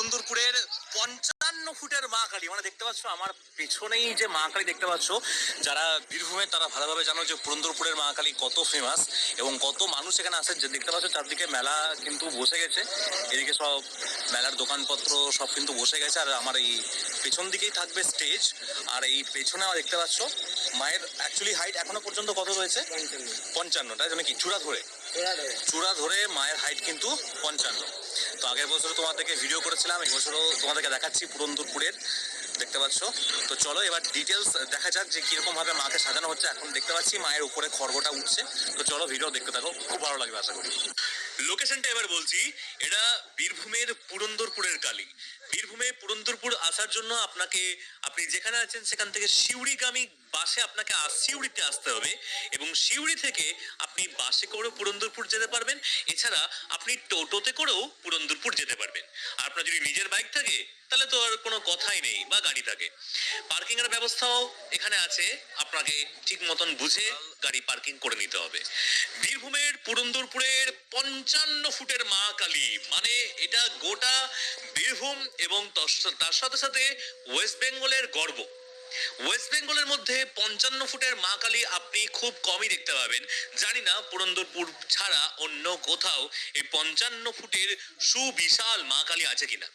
সুন্দরপুরের পঞ্চান্ন ফুটের মা কালী। মানে দেখতে পাচ্ছ আমার পেছনেই যে মা কালী দেখতে পাচ্ছ যারা বীরভূমের তারা ভালোভাবে জানো যে পুরন্দরপুরের মা কালী কত ফেমাস এবং কত মানুষ এখানে আসে যে দেখতে পাচ্ছ চারদিকে মেলা কিন্তু বসে গেছে। এদিকে সব মেলার দোকানপত্র সব কিন্তু বসে গেছে। আর আমার এই পেছন দিকেই থাকবে স্টেজ আর এই পেছনে আমার দেখতে পাচ্ছ মায়ের অ্যাকচুয়ালি হাইট এখনও পর্যন্ত কত রয়েছে? পঞ্চান্ন। তাই জন্য কি? চূড়া ধরে। চূড়া ধরে। মায়ের হাইট কিন্তু পঞ্চান্ন। তো আগের বছর তোমাদেরকে ভিডিও করেছিলাম, এই বছরও তোমাদেরকে দেখাচ্ছি পুরন্দরপুরের দেখতে পাচ্ছ? তো চলো এবার ডিটেলস দেখা যাক যে কীরকম ভাবে মাকে সাজানো হচ্ছে, এখন দেখতে পাচ্ছি মায়ের উপরে খড়গটা উঠছে। তো চলো ভিডিও দেখতে থাকো, খুব ভালো লাগবে আশা করি। লোকেশনটা এবার বলছি, এটা বীরভূমের পুরন্দরপুরের কালী। বীরভূমে পুরন্দরপুর আসার জন্য আপনাকে আপনি যেখানে আছেন সেখান থেকে শিউড়িগামী বাসে আপনাকে সিউড়িতে আসতে হবে এবং সিউড়ি থেকে আপনি বাসে করেও পুরন্দরপুর যেতে পারবেন। এছাড়া আপনি টোটোতে করেও পুরন্দরপুর যেতে পারবেন। আপনার যদি নিজের বাইক থাকে, তাহলে তো আর কোনো কথাই নেই বা গাড়ি থাকে। পার্কিং এর ব্যবস্থাও এখানে আছে। আপনাকে ঠিক মতন বুঝে গাড়ি পার্কিং করে নিতে হবে। বীরভূমের পুরন্দরপুরের পঞ্চান্ন ফুটের মা কালী মানে এটা গোটা বীরভূম এবং তার সাথে সাথে ওয়েস্ট বেঙ্গলের গর্ব। ওয়েস্ট বেঙ্গলের মধ্যে পঞ্চান্ন ফুটের মা কালী আপনি খুব কমই দেখতে পাবেন। জানি না, পুরন্দরপুর ছাড়া অন্য কোথাও এই পঞ্চান্ন ফুটের সুবিশাল মা কালী আছে কিনা।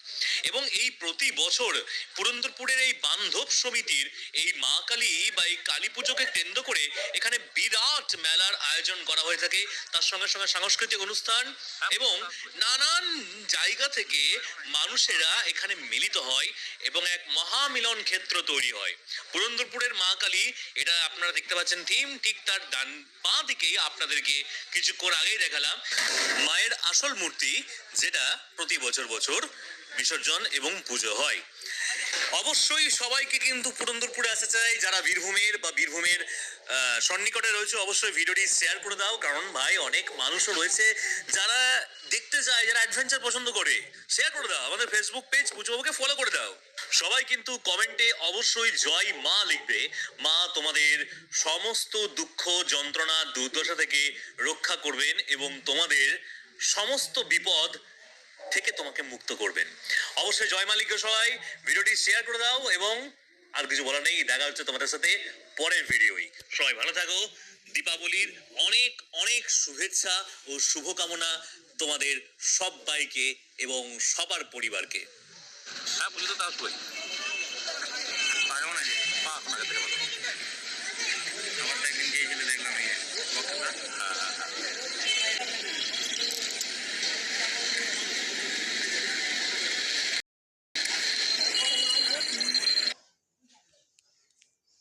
এবং এই প্রতি বছর পুরন্দরপুরের এই বান্ধব সমিতির এই মা কালী বা এই কালী পুজোকে কেন্দ্র করে এখানে বিরাট মেলার আয়োজন করা হয়ে থাকে। তার সঙ্গে সঙ্গে সাংস্কৃতিক অনুষ্ঠান এবং নানান জায়গা থেকে মানুষেরা এখানে মিলিত হয় এবং এক মহামিলন ক্ষেত্র তৈরি হয়। পুরন্দরপুরের মা কালী, এটা আপনারা দেখতে পাচ্ছেন থিম, ঠিক তার ডান পা দিকেই আপনাদেরকে কিছুক্ষণ আগেই দেখালাম মায়ের আসল মূর্তি, যেটা প্রতি বছর বছর বিসর্জন এবং পুজো হয়। অবশ্যই সবাইকে কিন্তু পুরন্দরপুরে আসতে চাই। যারা বীরভূমের বা বীরভূমের সন্নিকটে রয়েছে, অবশ্যই ভিডিওটি শেয়ার করে দাও। কারণ ভাই, অনেক মানুষও রয়েছে যারা দেখতে চায়, যারা অ্যাডভেঞ্চার পছন্দ করে শেয়ার করে দাও। আমাদের ফেসবুক পেজ পুজোবাবুকে ফলো করে দাও। সবাই কিন্তু কমেন্টে অবশ্যই জয় মা লিখবে। মা তোমাদের সমস্ত দুঃখ, যন্ত্রণা, দুর্দশা থেকে রক্ষা করবেন এবং তোমাদের সমস্ত বিপদ থেকে তোমাকে মুক্ত করবেন। অবশ্যই জয় মালিক সবাই ভিডিওটি শেয়ার করে দাও এবং আর কিছু বলার নেই দেখা হচ্ছে তোমাদের সাথে পরের ভিডিওই। সবাই ভালো থাকো দীপাবলির অনেক অনেক শুভেচ্ছা ও শুভকামনা তোমাদের সবাইকে এবং সবার পরিবারকে। হ্যাঁ পুজো তো আসবোই। কেমন আছে পা এখন